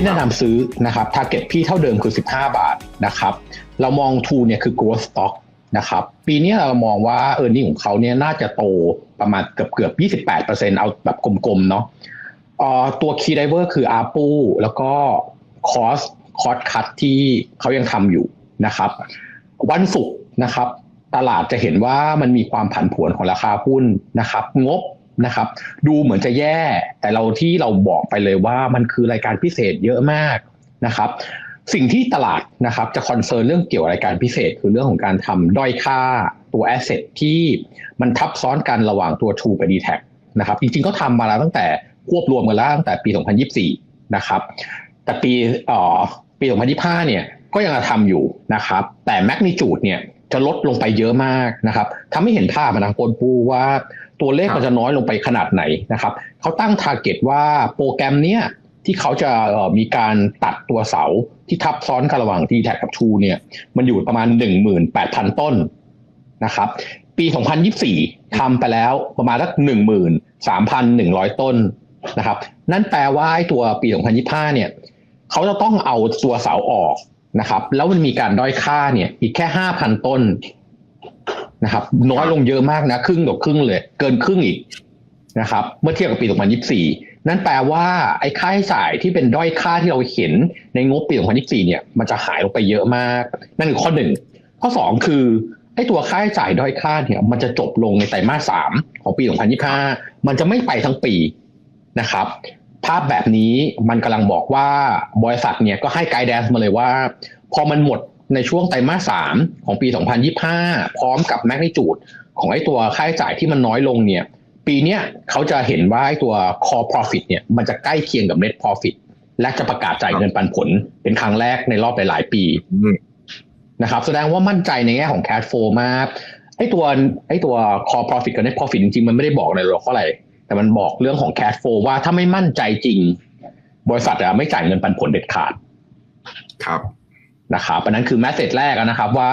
พี่แนะนำซื้อนะครับ t a r g e t พี่เท่าเดิมคือ 15 บาทนะครับ เรามองทูเนี่ยคือ growth stock นะครับ ปีนี้เรามองว่า e a r n i n g ของเขาเนี่ยน่าจะโตประมาณเกือบเกือบ 28%เอาแบบกลมๆเนาะตัว key driver คือ ARPU แล้วก็ cost cost cut ที่เขายังทำอยู่นะครับ วันศุกร์นะครับ ตลาดจะเห็นว่ามันมีความผันผวนของราคาหุ้นนะครับ งบ นะครับ ดูเหมือนจะแย่ แต่เราที่เราบอกไปเลยว่ามันคือรายการพิเศษเยอะมากนะครับ สิ่งที่ตลาดนะครับจะคอนเซิร์นเรื่องเกี่ยวรายการพิเศษ คือเรื่องของการทำด้อยค่าตัวแอสเซทที่มันทับซ้อนกันระหว่างตัว True กับ d t แทนะครับ จริงๆก็ทำมาแล้วตั้งแต่ควบรวมกันแล้วตั้งแต่ปี 2024 นะครับ แต่ปีเอ่อปี 2025 เนี่ยก็ยังทำอยู่นะครับ แต่แมกนิจูดเนี่ย จะลดลงไปเยอะมากนะครับทำให้เห็นภาพมาทางคนปูว่าตัวเลขมันจะน้อยลงไปขนาดไหนนะครับเขาตั้งทาร์เก็ตว่าโปรแกรมเนี้ยที่เขาจะมีการตัดตัวเสาที่ทับซ้อนกันระหว่างทีแท็กับทูเนี่ย มันอยู่ประมาณ 18,000 ต้นนะครับ ปี 2024ทำไปแล้วประมาณสัก13,100 ต้นนะครับ นั่นแปลว่าตัวปี 2025 เนี่ย เขาจะต้องเอาตัวเสาออก นะครับ แล้วมันมีการด้อยค่าเนี่ย อีกแค่5,000ต้นนะครับ น้อยลงเยอะมากนะ ครึ่งต่อครึ่งเลย เกินครึ่งอีกนะครับ เมื่อเทียบกับปี 2024 นั่นแปลว่าไอ้ค่าใช้จ่ายที่เป็นด้อยค่าที่เราเห็นในงบปี 2024 เนี่ย มันจะหายลงไปเยอะมาก นั่นคือข้อหนึ่งข้อสองคือไอ้ตัวค่าใช้จ่ายด้อยค่าเนี่ย มันจะจบลงในไตรมาสสามของปี 2025 มันจะไม่ไปทั้งปีนะครับ ภาพแบบนี้มันกำลังบอกว่าบริษัทเนี่ยก็ให้ไกด์แดนซ์มาเลยว่า พอมันหมดในช่วงไตรมาสสามของปี 2025 พร้อมกับแมกนิจูดของไอ้ตัวค่าใช้จ่ายที่มันน้อยลงเนี่ย ปีเนี้ยเขาจะเห็นว่าไอ้ตัว core profit เนี่ยมันจะใกล้เคียงกับ net profit และจะประกาศจ่ายเงินปันผล เป็นครั้งแรกในรอบหลาย ๆ ปีนะครับแสดงว่ามั่นใจในแง่ของ cash flow มากไอ้ตัวไอ้ตัว core profit กับ net profit จริงๆมันไม่ได้บอกในหรอกเท่าไหร่ แต่มันบอกเรื่องของ cash flow ว่าถ้าไม่มั่นใจจริง บริษัทจะไม่จ่ายเงินปันผลเด็ดขาด ครับนะครับอันนั้นคือแมสเซจแรกนะครับว่า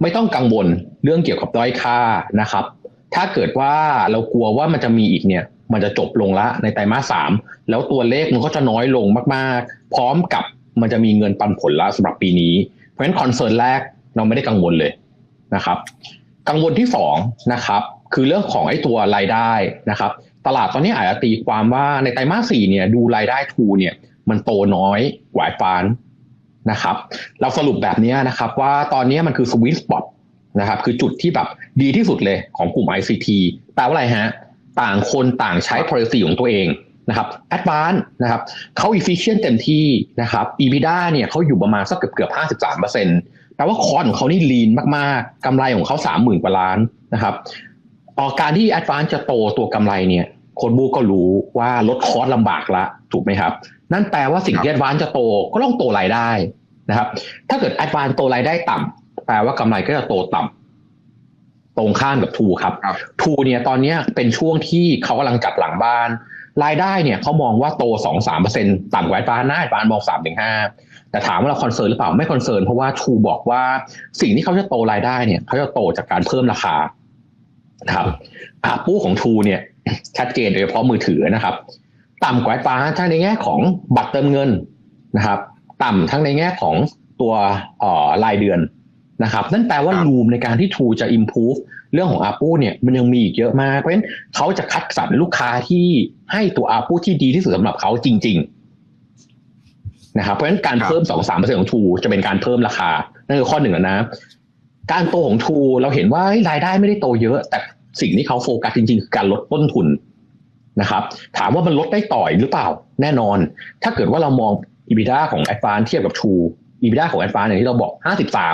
ไม่ต้องกังวลเรื่องเกี่ยวกับด้อยค่านะครับ ถ้าเกิดว่าเรากลัวว่ามันจะมีอีกเนี่ย มันจะจบลงละในไตรมาสสามแล้วตัวเลขมันก็จะน้อยลงมากๆ พร้อมกับมันจะมีเงินปันผลละสำหรับปีนี้ เพราะฉะนั้นคอนเซิร์นแรกเราไม่ได้กังวลเลยนะครับ กังวลที่สองนะครับ คือเรื่องของไอ้ตัวรายได้นะครับ ตลาดตอนนี้อาจจะตีความว่าในไตรมาสสี่เนี่ยดูรายได้ทูเนี่ยมันโตน้อยกว่าฟานนะครับ เราสรุปแบบนี้นะครับว่าตอนนี้มันคือสวิตสปอตนะครับคือจุดที่แบบดีที่สุดเลยของกลุ่ม ICT แปลว่าอะไรฮะ ต่างคนต่างใช้ policy ของตัวเองนะครับ advance นะครับเขา efficient เต็มที่นะครับ EBITDA เนี่ยเขาอยู่ประมาณสักเกือบเกือบ53เปอร์เซ็นต์แปลว่าคอร์ของเขานี่ lean มาก ๆกำไรของเขา 30,000 กว่าล้านนะครับ ออการที่ advance จะโตตัวกำไรเนี่ย คนบูก็รู้ว่าลดคอร์สลำบากละถูกไหมครับ นั่นแปลว่าสิ่งที่ advance จะโตก็ต้องโตรายได้นะครับ ถ้าเกิดแอดวานโตรายได้ต่ำแปลว่ากำไรก็จะโตต่ำตรงข้ามกับทูครับทูเนี่ยตอนนี้เป็นช่วงที่เขากำลังจัดหลังบ้าน รายได้เนี่ยเขามองว่าโตสองสามเปอร์เซ็นต่ำกว่าแอดวานน่าแอดวานมองสามถึงห้าแต่ถามว่าเราคอนเซิร์นหรือเปล่าไม่คอนเซิร์นเพราะว่าทูบอกว่าสิ่งที่เขาจะโตรายได้เนี่ยเขาจะโตจากการเพิ่มราคา ครับอาปู้ของทูเนี่ยชัดเจนโดยเฉพาะมือถือนะครับ ต่ำกว่าแอดวานถ้าในแง่ของบัตรเติมเงินนะครับ ต่ำทั้งในแง่ของตัวรายเดือนนะครับ นั่นแปลว่ารูมในการที่ทูจะ improve เรื่องของอาปูเนี่ยมันยังมีอีกเยอะมาก เพราะฉะนั้นเขาจะคัดสรรลูกค้าที่ให้ตัวอาปูที่ดีที่สุดสำหรับเขาจริง ๆ นะครับ เพราะฉะนั้นการเพิ่มสองสามเปอร์เซ็นของทูจะเป็นการเพิ่มราคา นั่นคือข้อหนึ่งนะ การโตของทูเราเห็นว่ารายได้ไม่ได้โตเยอะ แต่สิ่งที่เขาโฟกัสจริงๆคือการลดต้นทุนนะครับ ถามว่ามันลดได้ต่อยหรือเปล่าแน่นอน ถ้าเกิดว่าเรามอง EBITDA ของ a d v a n c e เทียบกับ True EBITDA ของ a d v a n c e อย่างที่เราบอก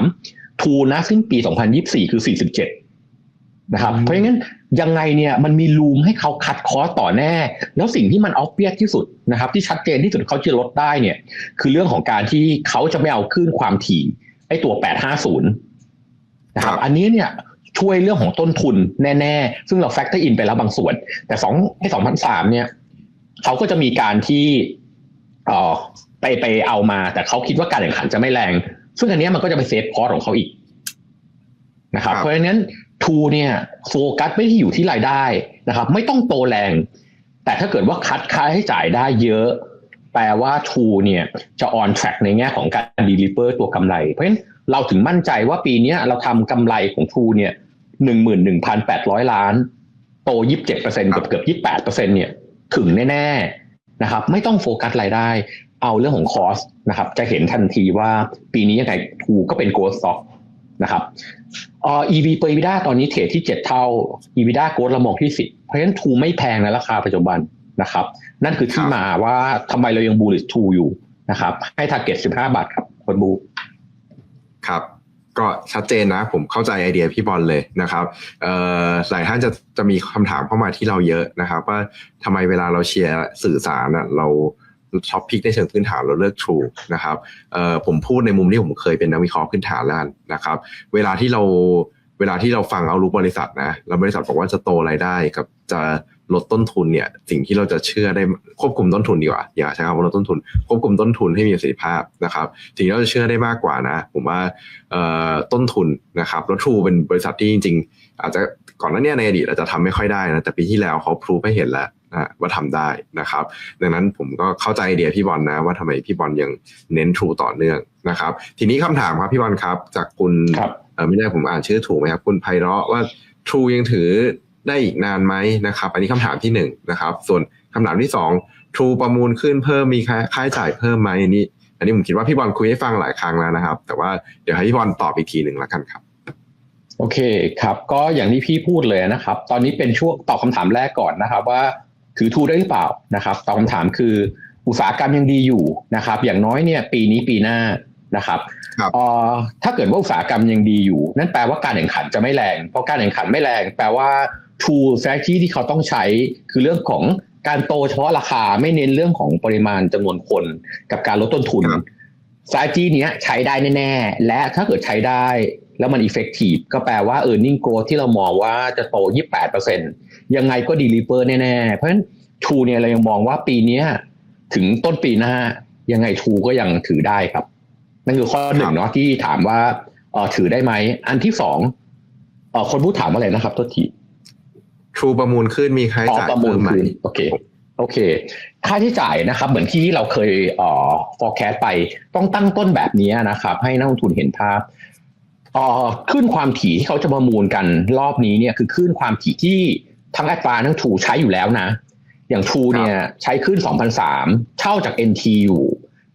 53 True นะสิ้นปี 2024 คือ 47 นะครับ เพราะงั้นยังไงเนี่ยมันมีรูมให้เขาคัดคอสต่อแน่ แล้วสิ่งที่มันออฟเฟียที่สุดนะครับ ที่ชัดเจนที่สุดเขาจะลดได้เนี่ย คือเรื่องของการที่เขาจะไม่เอาคลื่นความถี่ไอ้ตัว 850 นะครับอันนี้เนี่ยช่วยเรื่องของต้นทุนแน่ๆ ซึ่งเราแฟกเตอร์อินไปแล้วบางส่วน แต่สองไอ้สองพันสามเนี่ยเขาก็จะมีการที่อ๋อไปไปเอามา แต่เขาคิดว่าการแข่งขันจะไม่แรง ซึ่งอันนี้มันก็จะไปเซฟคอร์สของเขาอีกนะครับเพราะฉะนั้นทูเนี่ยโฟกัสไม่ที่อยู่ที่รายได้นะครับ ไม่ต้องโตแรง แต่ถ้าเกิดว่าคัดค่าให้จ่ายได้เยอะ แปลว่า True เนี่ยจะ on track ในแง่ของการ deliver ตัวกำไร เพราะฉะนั้น เราถึงมั่นใจว่าปีนี้เราทำกำไรของ True เนี่ยหนึ่งหมื่นหนึ่งพันแปดร้อยล้าน โตยี่สิบเจ็ดเปอร์เซ็นต์เกือบเกือบยี่แปดเปอร์เซ็นต์เนี่ยถึงแน่ๆนะครับ ไม่ต้องโฟกัสรายได้ เอาเรื่องของคอสนะครับ จะเห็นทันทีว่าปีนี้ยังไง True ก็เป็น growth stock นะครับเอ่อ EV เปอร์ EBITDA ตอนนี้เทรดที่ 7 เท่า EBITDA โกลเรามองที่ 10 เพราะฉะนั้นทูไม่แพงในราคาปัจจุบันนะครับ นั่นคือที่มาว่าทำไมเรายังบูลลิชทูอยู่นะครับ ให้ target 15 บาทครับคนบู ครับก็ชัดเจนนะ ผมเข้าใจไอเดียพี่บอลเลยนะครับหลายท่านจะจะมีคำถามเข้ามาที่เราเยอะนะครับ ว่าทำไมเวลาเราเชียร์สื่อสารอะเราช็อปพิกในเชิงพื้นฐานเราเลือก True นะครับผมพูดในมุมที่ผมเคยเป็นนักวิเคราะห์พื้นฐานแล้วนะครับ เวลาที่เราเวลาที่เราฟังเอารู้บริษัทนะแล้วบริษัทบอกว่าจะโตรายได้กับจะ ลดต้นทุนเนี่ยสิ่งที่เราจะเชื่อได้ควบคุมต้นทุนดีกว่าอย่าใช้คำว่าลดต้นทุน ควบคุมต้นทุนให้มีประสิทธิภาพนะครับสิ่งที่เราจะเชื่อได้มากกว่านะ ผมว่าเอ่อต้นทุนนะครับแล้วทรูเป็นบริษัทที่จริง ๆ อาจจะก่อนหน้าเนี้ในอดีตอาจจะทำไม่ค่อยได้นะแต่ปีที่แล้วเขาพรูฟให้เห็นแล้วนะว่าทำได้นะครับ ดังนั้นผมก็เข้าใจไอเดียพี่บอลนะ ว่าทำไมพี่บอลยังเน้นทรูต่อเนื่องนะครับ ทีนี้คำถามครับพี่บอลครับ จากคุณครับเออไม่ได้ผมอ่านชื่อถูกไหมครับ คุณไพเราะว่า True ยังถือ ได้อีกนานไหมนะครับ อันนี้คำถามที่หนึ่งนะครับ ส่วนคำถามที่สอง True ประมูลขึ้นเพิ่มมีค่าค่าใช้จ่ายเพิ่มไหมอันนี้อันนี้ผมคิดว่าพี่บอลคุยให้ฟังหลายครั้งแล้วนะครับ แต่ว่าเดี๋ยวให้พี่บอลตอบอีกทีหนึ่งแล้วกันครับโอเคครับก็อย่างที่พี่พูดเลยนะครับ ตอนนี้เป็นช่วงตอบคำถามแรกก่อนนะครับ ว่าถือทูได้หรือเปล่านะครับตอบคำถามคืออุตสาหกรรมยังดีอยู่นะครับ อย่างน้อยเนี่ยปีนี้ปีหน้านะครับครับเอ่อถ้าเกิดว่าอุตสาหกรรมยังดีอยู่ นั่นแปลว่าการแข่งขันจะไม่แรง เพราะการแข่งขันไม่แรง แปลว่า True strategy ที่เขาต้องใช้คือเรื่องของการโตเฉพาะราคาไม่เน้นเรื่องของปริมาณจำนวนคนกับการลดต้นทุนครับ strategy เนี้ยใช้ได้แน่ๆ และถ้าเกิดใช้ได้แล้วมัน effective ก็แปลว่า earning growth ที่เรามองว่าจะโต 28%ยังไงก็ deliver แน่ๆ เพราะฉะนั้น True เนี่ยเรายังมองว่าปีเนี้ยถึงต้นปีหน้ายังไง True ก็ยังถือได้ครับ นั่นคือข้อหนึ่งเนาะที่ถามว่าเออถือได้ไหม อันที่สองเออคนพูดถามว่าอะไรนะครับตัวที True ประมูลขึ้นมีค่าใช้อ๋อจ่ายประมูลเพิ่มไหมคืนโอเคโอเค ค่าใช้จ่ายนะครับ เหมือนที่เราเคยเอ่อ forecast ไปต้องตั้งต้นแบบนี้นะครับ ให้นักลงทุนเห็นภาพเอ่อขึ้นความถี่ที่เขาจะประมูลกันรอบนี้เนี่ยคือขึ้นความถี่ที่ทั้งแอดวานทั้งทูใช้อยู่แล้วนะ อย่างทูเนี่ยใช้ขึ้น2003เช่าจาก NT อยู่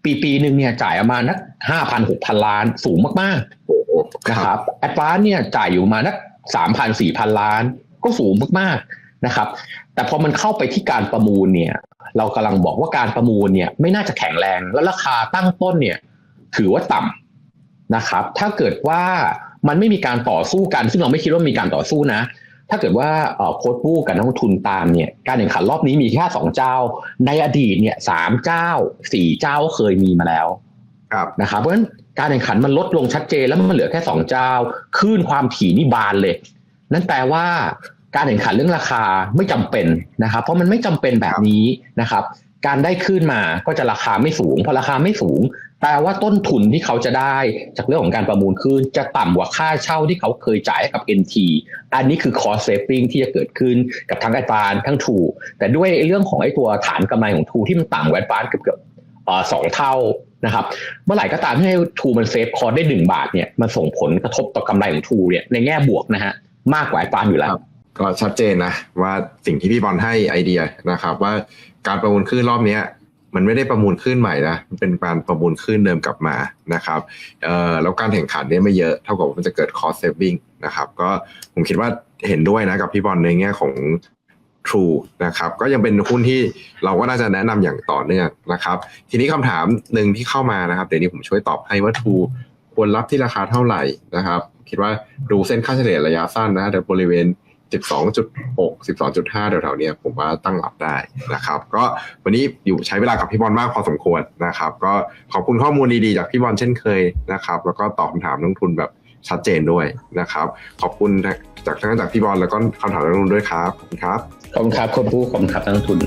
ปีปีหนึ่งเนี่ยจ่ายประมาณนัก5,000 6,000ล้านสูงมากๆโอ้โหนะครับแอดวานเนี่ยจ่ายอยู่ประมานักสามพันสี่พันล้าน ก็สูงมากๆนะครับ แต่พอมันเข้าไปที่การประมูลเนี่ย เรากำลังบอกว่าการประมูลเนี่ยไม่น่าจะแข็งแรง และราคาตั้งต้นเนี่ย ถือว่าต่ำนะครับ ถ้าเกิดว่ามันไม่มีการต่อสู้กัน ซึ่งเราไม่คิดว่ามีการต่อสู้นะ ถ้าเกิดว่าเอ่อโค้ดบู้กับนักลงทุนตามเนี่ยการแข่งขันรอบนี้มีแค่สองเจ้า ในอดีตเนี่ยสามเจ้าสี่เจ้าก็เคยมีมาแล้วครับนะครับเพราะฉะนั้นการแข่งขันมันลดลงชัดเจนแล้วมันเหลือแค่สองเจ้าคลื่นความถี่นี่บานเลย นั่นแปลว่าการแข่งขันเรื่องราคาไม่จำเป็นนะครับ เพราะมันไม่จำเป็นแบบนี้นะครับ การได้ขึ้นมาก็จะราคาไม่สูงพอราคาไม่สูงแปลว่าต้นทุนที่เขาจะได้จากเรื่องของการประมูลขึ้น จะต่ำกว่าค่าเช่าที่เขาเคยจ่ายกับ NT อันนี้คือ cost saving ที่จะเกิดขึ้นกับทั้ง a d v a n ทั้ง True แต่ด้วยเรื่องของไอ้ตัวฐานกำไรของ True ที่มันต่ำกว่า a d v a n เกือบเกือบสองเท่านะครับ เมื่อไหร่ก็ตามที่ให้ True มันเซฟคอร์ได้หนึ่งบาทเนี่ยมันส่งผลกระทบต่อกำไรของ True เนี่ยในแง่บวกนะฮะ มากกว่า a d v a n อยู่แล้วก็ชัดเจนนะว่าสิ่งที่พี่บอลให้ไอเดียนะครับ ว่าการประมูลขึ้นรอบเนี้ย มันไม่ได้ประมูลขึ้นใหม่นะมันเป็นการประมูลขึ้นเดิมกลับมานะครับเอ่อแล้วการแข่งขันเนี่ยไม่เยอะเท่ากับว่ามันจะเกิด cost saving นะครับ ก็ผมคิดว่าเห็นด้วยนะกับพี่บอลในแง่ของ True นะครับก็ยังเป็นหุ้นที่เราก็น่าจะแนะนำอย่างต่อเนื่องนะครับ ทีนี้คำถามหนึ่งที่เข้ามานะครับเดี๋ยวนี้ผมช่วยตอบให้ว่า True ควรรับที่ราคาเท่าไหร่นะครับ คิดว่าดูเส้นค่าเฉลี่ยระยะสั้นนะแต่บริเวณ 12.6 12.5แถวๆเนี้ยผมว่าตั้งรับได้นะครับ ก็วันนี้อยู่ใช้เวลากับพี่บอลมากพอสมควรนะครับ ก็ขอบคุณข้อมูลดีๆจากพี่บอลเช่นเคยนะครับ แล้วก็ตอบคำถามนักลงทุนแบบชัดเจนด้วยนะครับ ขอบคุณจากทั้งจากพี่บอลแล้วก็คำถามนักลงทุนด้วยครับ ขอบคุณครับ ขอบคุณครับคนผู้ขอบคุณครับนักลงทุน